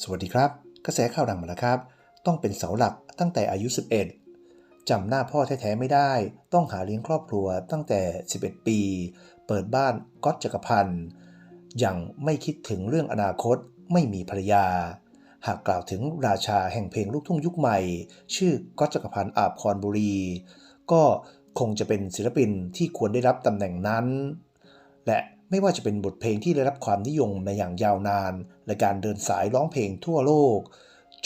สวัสดีครับ กระแสข่าวดังมาแล้วครับ ต้องเป็นเสาหลักตั้งแต่อายุ 11 จำหน้าพ่อแท้ๆไม่ได้ ต้องหาเลี้ยงครอบครัวตั้งแต่ 11 ปี เปิดบ้านก๊อตจักรพันธ์ยังไม่คิดถึงเรื่องอนาคตไม่มีภรรยา หากกล่าวถึงราชาแห่งเพลงลูกทุ่งยุคใหม่ ชื่อก๊อตจักรพันธ์อาภรบุรี ก็คงจะเป็นศิลปินที่ควรได้รับตำแหน่งนั้น และ ไม่ว่าจะเป็นบทเพลงที่ได้รับความนิยมมาอย่างยาวนาน และการเดินสายร้องเพลงทั่วโลก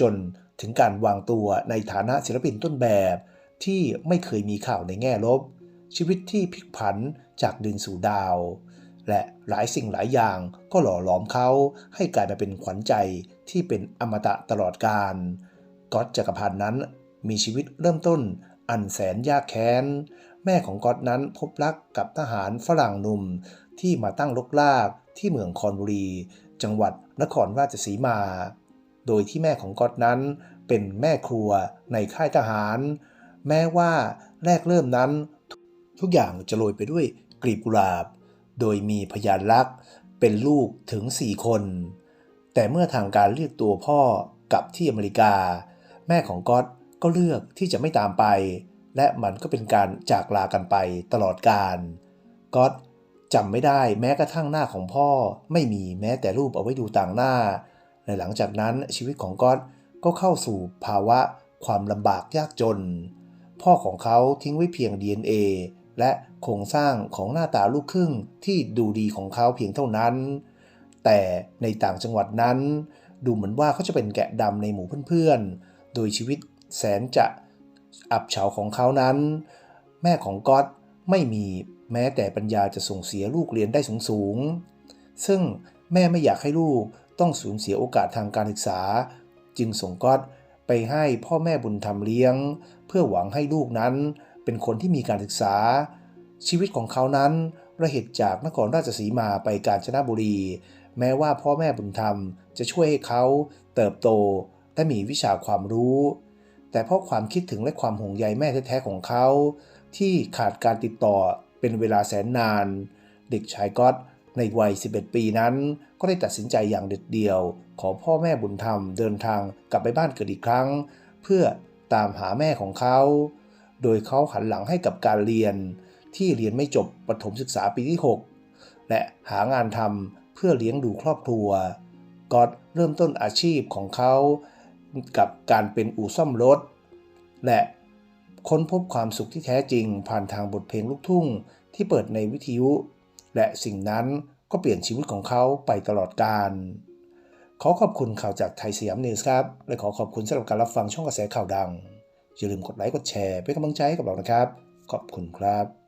จนถึงการวางตัวในฐานะศิลปินต้นแบบ ที่ไม่เคยมีข่าวในแง่ลบ ชีวิตที่พลิกผันจากดินสู่ดาว และหลายสิ่งหลายอย่างก็หล่อหลอมเขาให้กลายมาเป็นขวัญใจที่เป็นอมตะตลอดกาลก๊อตจักรพันธ์นั้นมีชีวิตเริ่มต้นอันแสนยากแค้น แม่ของก๊อตนั้นพบรักกับทหารฝรั่งหนุ่ม ที่มาตั้งลกลากที่เมืองคอนบุรี จังหวัดนครราชสีมา โดยที่แม่ของก๊อตนั้นเป็นแม่ครัวในค่ายทหาร แม้ว่าแรกเริ่มนั้น ทุกอย่างจะโรยไปด้วยกลีบกุหลาบ โดยมีพยานรักเป็นลูกถึง4คน แต่เมื่อทางการเรียกตัวพ่อกลับที่อเมริกา แม่ของก๊อตก็เลือกที่จะไม่ตามไป และมันก็เป็นการจากลากันไปตลอดกาลก๊อต จำไม่ได้แม้กระทั่งหน้าของพ่อ ไม่มีแม้แต่รูปเอาไว้ดูต่างหน้า ในหลังจากนั้นชีวิตของก๊อตก็เข้าสู่ภาวะความลำบากยากจน พ่อของเขาทิ้งไว้เพียง DNA และโครงสร้างของหน้าตาลูกครึ่งที่ดูดีของเขาเพียงเท่านั้น แต่ในต่างจังหวัดนั้น ดูเหมือนว่าเขาจะเป็นแกะดำในหมู่เพื่อนๆ โดยชีวิตแสนจะอับเฉาของเขานั้น แม่ของก๊อต ไม่มีแม้แต่ปัญญาจะส่งเสียลูกเรียนได้สูงๆซึ่งแม่ไม่อยากให้ลูกต้องสูญเสียโอกาสทางการศึกษา จึงส่งก๊อตไปให้พ่อแม่บุญธรรมเลี้ยง เพื่อหวังให้ลูกนั้นเป็นคนที่มีการศึกษา ชีวิตของเขานั้นระเหตุจากนครราชสีมาไปกาญจนบุรี แม้ว่าพ่อแม่บุญธรรมจะช่วยให้เขาเติบโตและมีวิชาความรู้ แต่เพราะความคิดถึงและความห่วงใยแม่แท้ๆของเขา ที่ขาดการติดต่อเป็นเวลาแสนนาน เด็กชายก๊อตในวัย 11 ปีนั้น ก็ได้ตัดสินใจอย่างเด็ดเดี่ยว ขอพ่อแม่บุญธรรมเดินทางกลับไปบ้านเกิดอีกครั้ง เพื่อตามหาแม่ของเขา โดยเขาหันหลังให้กับการเรียน ที่เรียนไม่จบประถมศึกษาปีที่ 6 และหางานทำเพื่อเลี้ยงดูครอบครัวก๊อตเริ่มต้นอาชีพของเขา กับการเป็นอู่ซ่อมรถ และ ค้นพบความสุขที่แท้จริง ผ่านทางบทเพลงลูกทุ่ง ที่เปิดในวิทยุ และสิ่งนั้นก็เปลี่ยนชีวิตของเขาไปตลอดกาลขอขอบคุณข่าวจากไทยสยามนิวส์ครับ และขอขอบคุณสำหรับการรับฟังช่องกระแสข่าวดัง อย่าลืมกดไลค์กดแชร์เป็นกำลังใจให้กับเรานะครับ ขอบคุณครับ